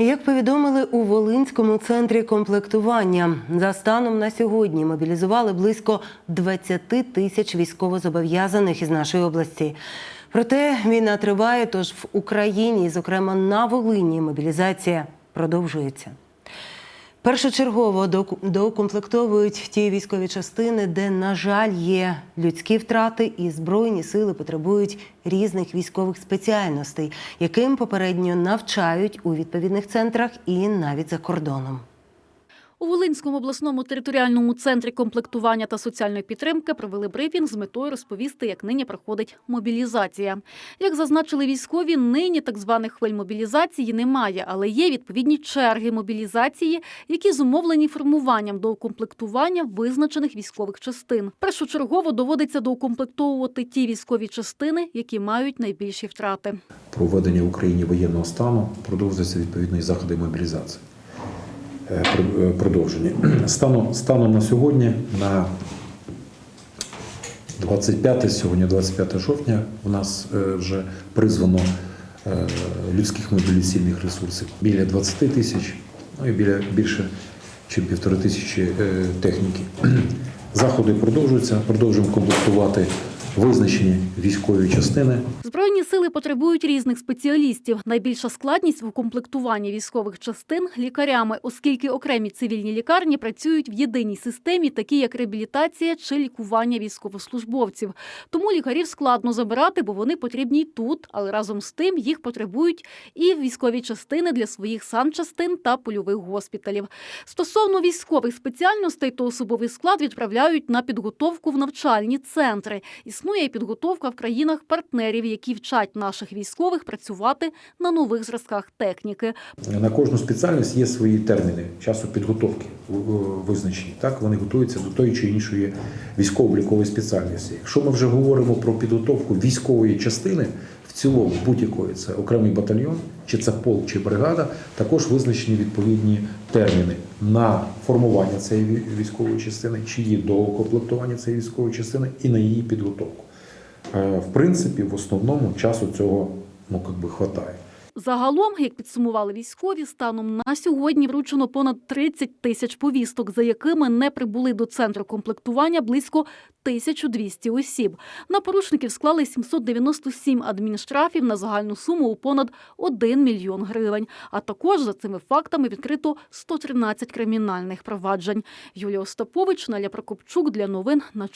Як повідомили у Волинському центрі комплектування, за станом на сьогодні мобілізували близько 20 тисяч військовозобов'язаних із нашої області. Проте війна триває, тож в Україні, зокрема на Волині, мобілізація продовжується. Першочергово доукомплектовують ті військові частини, де, на жаль, є людські втрати, і збройні сили потребують різних військових спеціальностей, яким попередньо навчають у відповідних центрах і навіть за кордоном. У Волинському обласному територіальному центрі комплектування та соціальної підтримки провели брифінг з метою розповісти, як нині проходить мобілізація. Як зазначили військові, нині так званих хвиль мобілізації немає, але є відповідні черги мобілізації, які зумовлені формуванням до укомплектування визначених військових частин. Першочергово доводиться доукомплектовувати ті військові частини, які мають найбільші втрати. проведення в Україні воєнного стану продовжуються відповідні заходи мобілізації. Е, е, Продовжені. Станом, станом на сьогодні, на 25 сьогодні 25 жовтня, у нас е, вже призвано людських мобілізаційних ресурсів біля 20 тисяч, ну і біля більше, ніж півтори тисячі техніки. Заходи продовжуються, продовжуємо комплектувати визначені військові частини. Збройні сили потребують різних спеціалістів. Найбільша складність в укомплектуванні військових частин лікарями, оскільки окремі цивільні лікарні працюють в єдиній системі, такі як реабілітація чи лікування військовослужбовців. Тому лікарів складно забирати, бо вони потрібні тут, але разом з тим їх потребують і військові частини для своїх санчастин та польових госпіталів. Стосовно військових спеціальностей, то особовий склад відправляють на підготовку в навчальні центри. Існує і підготовка в країнах-партнерів, які вчать наших військових працювати на нових зразках техніки. На кожну спеціальність є свої терміни часу підготовки в- визначені. Так вони готуються до тої чи іншої військово-облікової спеціальності. Якщо ми вже говоримо про підготовку військової частини, в цілому будь-якої це окремий батальйон, чи це полк, чи бригада, також визначені відповідні терміни на формування цієї військової частини, чи її доукомплектування цієї військової частини і на її підготовку. Е, В принципі, в основному часу цього ну, би, хватає. Загалом, як підсумували військові, станом на сьогодні вручено понад 30 тисяч повісток, за якими не прибули до центру комплектування близько 1200 осіб. На порушників склали 797 адмінштрафів на загальну суму у понад 1 мільйон гривень. А також за цими фактами відкрито 113 кримінальних проваджень. Юлія Остапович, Наля Прокопчук для новин на